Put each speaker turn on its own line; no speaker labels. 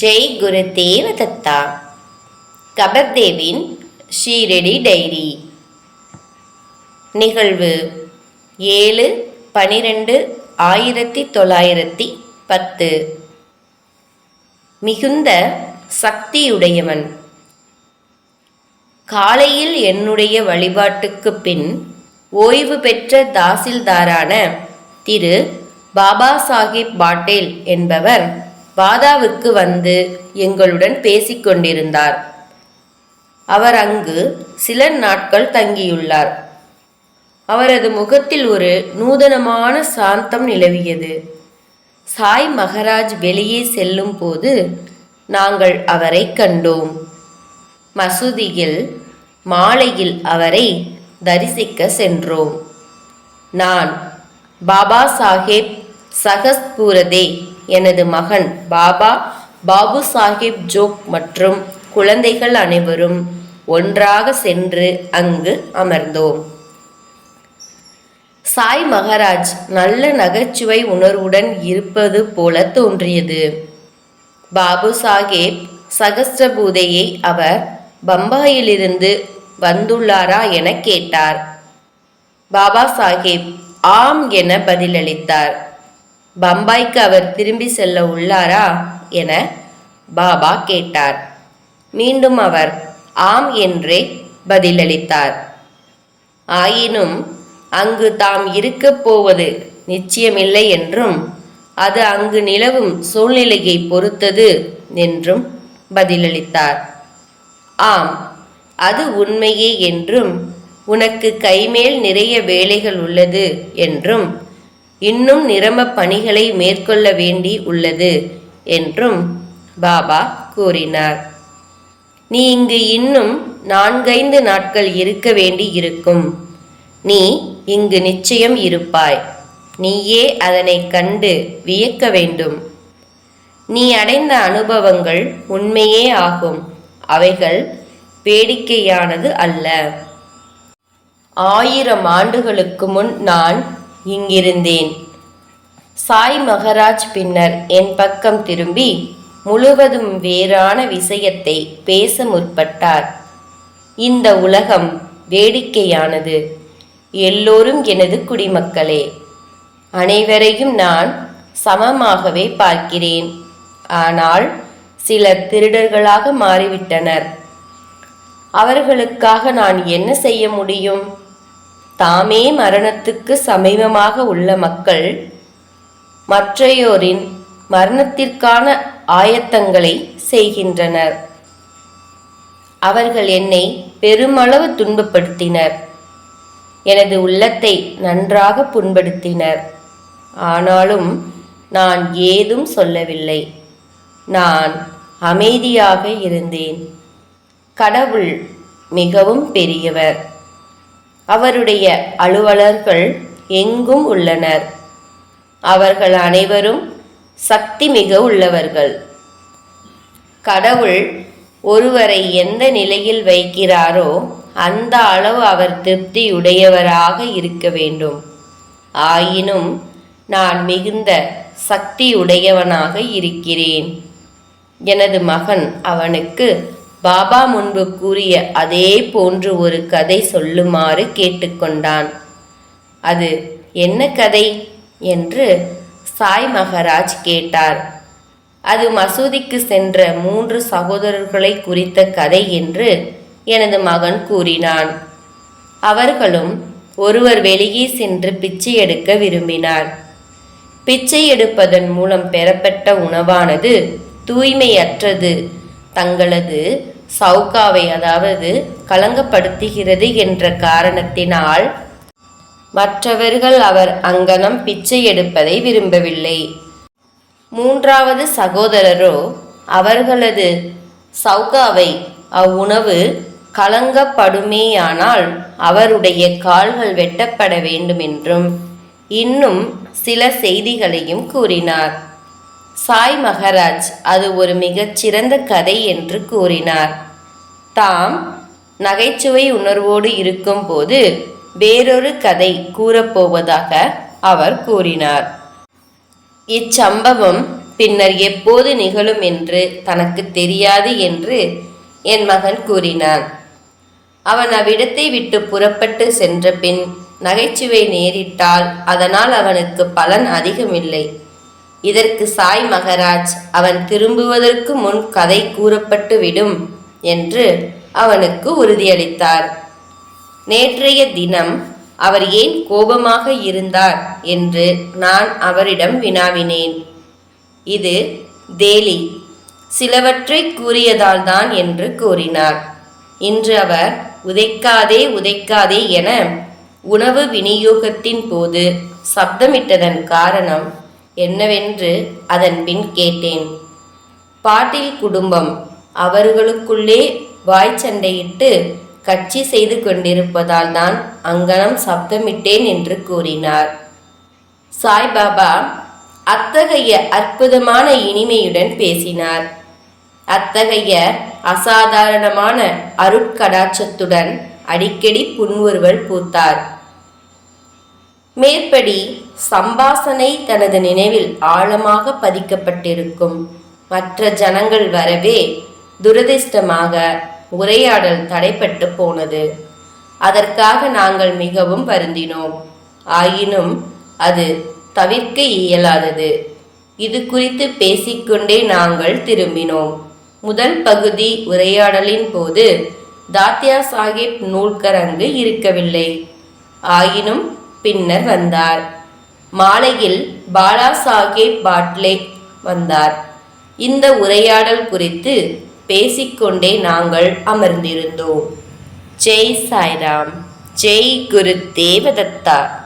ஜெய் குருதேவ தத்தா. கபர்தேவின் ஷீரடி டைரி. நிகழ்வு ஏழு பனிரெண்டு ஆயிரத்தி தொள்ளாயிரத்தி பத்து. மிகுந்த சக்தியுடையவன். காலையில் என்னுடைய வழிபாட்டுக்கு பின் ஓய்வு பெற்ற தாசில்தாரான திரு பாபா சாஹிப் பாட்டேல் என்பவர் வாதாவிற்கு வந்து எங்களுடன் பேசிக்கொண்டிருந்தார். அவர் அங்கு சில நாட்கள் தங்கியுள்ளார். அவரது முகத்தில் ஒரு நூதனமான சாந்தம் நிலவியது. சாய் மகராஜ் வெளியே செல்லும் போது நாங்கள் அவரை கண்டோம். மசூதியில் மாலையில் அவரை தரிசிக்க சென்றோம். நான் பாபா சாஹேப் சகஸ்பூரதே எனது மகன் பாபா பாபு சாஹிப் ஜோக் மற்றும் குழந்தைகள் அனைவரும் ஒன்றாக சென்று அங்கு அமர்ந்தோம். சாய் மகாராஜ் நல்ல நகைச்சுவை உணர்வுடன் இருப்பது போல தோன்றியது. பாபு சாஹேப் சகஸ்ரபூதையை அவர் பம்பாயிலிருந்து வந்துள்ளாரா என கேட்டார். பாபா சாஹேப் ஆம் என பதிலளித்தார். பம்பாய்க்கு அவர் திரும்பி செல்ல உள்ளாரா? என பாபா கேட்டார். மீண்டும் அவர் ஆம் என்றே பதிலளித்தார். ஆயினும் அங்கு தாம் இருக்கப் போவது நிச்சயமில்லை என்றும் அது அங்கு நிலவும் சூழ்நிலையை பொறுத்தது என்றும் பதிலளித்தார். ஆம் அது உண்மையே என்றும் உனக்கு கைமேல் நிறைய வேலைகள் உள்ளது என்றும் இன்னும் நிரம்ப பணிகளை மேற்கொள்ள வேண்டி உள்ளது என்றும் பாபா கூறினார். நீ இங்கு இன்னும் நான்கைந்து நாட்கள் இருக்க வேண்டி இருக்கும். நீ இங்கு நிச்சயம் இருப்பாய். நீயே அதனை கண்டு வியக்க வேண்டும். நீ அடைந்த அனுபவங்கள் உண்மையே ஆகும். அவைகள் வேடிக்கையானது அல்ல. ஆயிரம் ஆண்டுகளுக்கு முன் நான் இங்கிருந்தேன். சாய் மகராஜ் பின்னர் என் பக்கம் திரும்பி முழுவதும் வேறான விஷயத்தை பேச முற்பட்டார். இந்த உலகம் வேடிக்கையானது. எல்லோரும் எனது குடிமக்களே அனைவரையும் நான் சமமாகவே பார்க்கிறேன். ஆனால் சிலர் திருடர்களாக மாறிவிட்டனர். அவர்களுக்காக நான் என்ன செய்ய முடியும்? தாமே மரணத்துக்கு சமீபமாக உள்ள மக்கள் மற்றையோரின் மரணத்திற்கான ஆயத்தங்களை செய்கின்றனர். அவர்கள் என்னை பெருமளவு துன்பப்படுத்தினர். எனது உள்ளத்தை நன்றாக புண்படுத்தினர். ஆனாலும் நான் ஏதும் சொல்லவில்லை. நான் அமைதியாக இருந்தேன். கடவுள் மிகவும் பெரியவர். அவருடைய அலுவலர்கள் எங்கும் உள்ளனர். அவர்கள் அனைவரும் சக்தி மிக உள்ளவர்கள். கடவுள் ஒருவரை எந்த நிலையில் வைக்கிறாரோ அந்த அளவு அவர் திருப்தியுடையவராக இருக்க வேண்டும். ஆயினும் நான் மிகுந்த சக்தியுடையவனாக இருக்கிறேன். எனது மகன் அவனுக்கு பாபா முன்பு கூறிய அதே போன்று ஒரு கதை சொல்லுமாறு கேட்டுக்கொண்டான். அது என்ன கதை? என்று சாய் மகராஜ் கேட்டார். அது மசூதிக்கு சென்ற மூன்று சகோதரர்களை குறித்த கதை என்று எனது மகன் கூறினான். அவர்களும் ஒருவர் வெளியே சென்று பிச்சை எடுக்க விரும்பினார். பிச்சை எடுப்பதன் மூலம் பெறப்பட்ட உணவானது தூய்மையற்றது. தங்களது சவுகாவை அதாவது கலங்கப்படுத்துகிறது என்ற காரணத்தினால் மற்றவர்கள் அவர் அங்கனம் பிச்சை எடுப்பதை விரும்பவில்லை. மூன்றாவது சகோதரரோ அவர்களது சவுகாவை அவ்வுணவு கலங்கப்படுமேயானால் அவருடைய கால்கள் வெட்டப்பட வேண்டுமென்றும் இன்னும் சில செய்திகளையும் கூறினார். சாய் மகராஜ் அது ஒரு மிகச்சிறந்த கதை என்று கூறினார். தாம் நகைச்சுவை உணர்வோடு இருக்கும்போது வேறொரு கதை கூறப்போவதாக அவர் கூறினார். இச்சம்பவம் பின்னர் எப்போது நிகழும் என்று தனக்கு தெரியாது என்று என் மகன் கூறினான். அவன் அவ்விடத்தை விட்டு புறப்பட்டு சென்ற பின் நகைச்சுவை நேரிட்டால் அதனால் அவனுக்கு பலன் அதிகமில்லை. இதற்கு சாய் மகராஜ் அவன் திரும்புவதற்கு முன் கதை கூறப்பட்டு விடும் என்று அவனுக்கு உறுதியளித்தார். நேற்றைய தினம் அவர் ஏன் கோபமாக இருந்தார்? என்று நான் அவரிடம் வினாவினேன். இது தேலி சிலவற்றை கூறியதால்தான் என்று கூறினார். இன்று அவர் உதைக்காதே உதைக்காதே என உணவு விநியோகத்தின் போது சப்தமிட்டதன் காரணம் என்னவென்று அதன் பின் கேட்டேன். பாட்டில் குடும்பம் அவர்களுக்குள்ளே வாய் சண்டையிட்டு கட்சி செய்து கொண்டிருப்பதால் தான் அங்கனம் சப்தமிட்டேன் என்று கூறினார். சாய்பாபா அத்தகைய அற்புதமான இனிமையுடன் பேசினார். அத்தகைய அசாதாரணமான அருட்கடாட்சத்துடன் அடிக்கடி புன்முறுவல் பூத்தார். மேற்படி சம்பாசனை தனது நினைவில் ஆழமாக பதிக்கப்பட்டிருக்கும். மற்ற ஜனங்கள் வரவே துரதிர்ஷ்டமாக உரையாடல் தடைப்பட்டு போனது. அதற்காக நாங்கள் மிகவும் வருந்தினோம். ஆயினும் அது தவிர்க்க இயலாதது. இது குறித்து பேசிக்கொண்டே நாங்கள் திரும்பினோம். முதல் பகுதி உரையாடலின் போது தாத்யா சாஹிப் நூல்கர் அங்கு இருக்கவில்லை. ஆயினும் பின்னர் வந்தார். மாலையில் பாலா சாஹேப் பாட்லே வந்தார். இந்த உரையாடல் குறித்து பேசிக்கொண்டே நாங்கள் அமர்ந்திருந்தோம். ஜெய் சாய்ராம் ஜெய் குரு தேவதத்தா